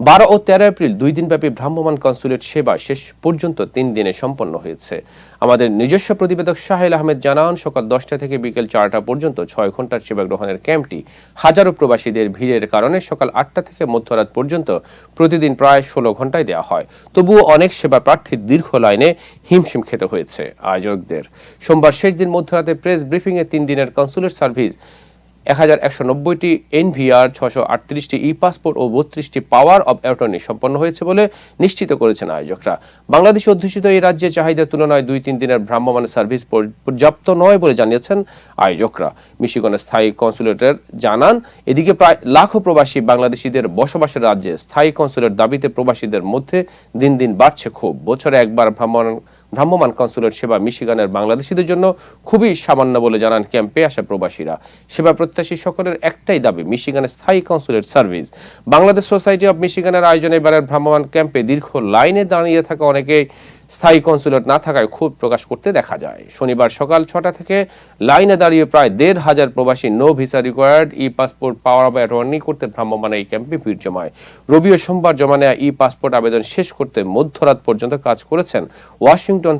বারো ও তেরো এপ্রিল দুই দিনব্যাপী ভ্রাম্যমাণ কনসুলেট সেবা শেষ পর্যন্ত তিন দিনে সম্পন্ন হয়েছে। আমাদের নিজস্ব প্রতিবেদক সাহেল আহমেদ জানান, সকাল দশটা থেকে বিকেল চারটা পর্যন্ত ছয় ঘণ্টার সেবা গ্রহণের ক্যাম্পটি হাজারো প্রবাসীদের ভিড়ের কারণে সকাল আটটা থেকে মধ্যরাত পর্যন্ত প্রতিদিন প্রায় ষোলো ঘন্টায় দেওয়া হয়। তবুও অনেক সেবা প্রার্থীর দীর্ঘ লাইনে হিমশিম খেতে হয়েছে আয়োজকদের। সোমবার শেষ দিন মধ্যরাতে প্রেস ব্রিফিংয়ে তিন দিনের কনসুলেট সার্ভিস এক হাজার একশো নব্বইটি এনভিআর ছশো আটত্রিশটি ই পাসপোর্ট ও বত্রিশটি পাওয়ার অব অ্যাটর্নি সম্পন্ন হয়েছে বলে নিশ্চিত করেছেন আয়োজকরা। বাংলাদেশ অধ্যুষিত এই রাজ্যে চাহিদার তুলনায় দুই তিন দিনের ভ্রাম্যমাণ সার্ভিস পর্যাপ্ত নয় বলে জানিয়েছেন আয়োজকরা। মিশিগনের স্থায়ী কনসুলেটের জানান, এদিকে প্রায় লাখো প্রবাসী বাংলাদেশিদের বসবাসের রাজ্যে স্থায়ী কনসুলেট দাবিতে প্রবাসীদের মধ্যে দিন দিন বাড়ছে ক্ষোভ। বছরে একবার ভ্রাম্যমাণ ভ্রাম্যমাণ কনসুলেট সেবা মিশিগানের বাংলাদেশিদের জন্য খুবই সামান্য বলে জানান ক্যাম্পে আসা প্রবাসীরা। সেবা প্রত্যাশী সকলের একটাই দাবি, মিশিগানের স্থায়ী consulate service. Bangladesh society of মিশিগানের আয়োজনে এবারের ভ্রাম্যমান ক্যাম্পে দীর্ঘ লাইনে দাঁড়িয়ে থাকা অনেকে স্থায়ী কনসুলেট না থাকায় ক্ষোভ প্রকাশ করতে দেখা যায়। শনিবার সকাল ছটা থেকে লাইনে দাঁড়িয়ে প্রায় দেড় হাজার প্রবাসী no visa required e passport power of attorney করতে ভ্রাম্যমাণ এই ক্যাম্পে ভিড় জমায়। রবি ও সোমবার জমা নেওয়া ই পাসপোর্ট আবেদন শেষ করতে মধ্যরাত পর্যন্ত কাজ করেছেন ওয়াশিংটন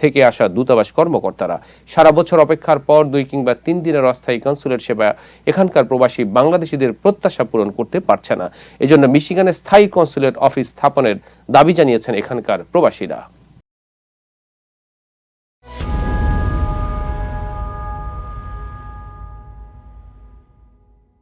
থেকে আসা দূতাবাস কর্মকর্তারা। সারা বছর অপেক্ষার পর দুই কিংবা তিন দিনের অস্থায়ী কনসুলেট সেবা এখানকার প্রবাসী বাংলাদেশিদের প্রত্যাশা পূরণ করতে পারছে না। এজন্য মিশিগানে স্থায়ী কনসুলেট অফিস স্থাপনের দাবি জানিয়েছেন এখানকার প্রবাসীরা।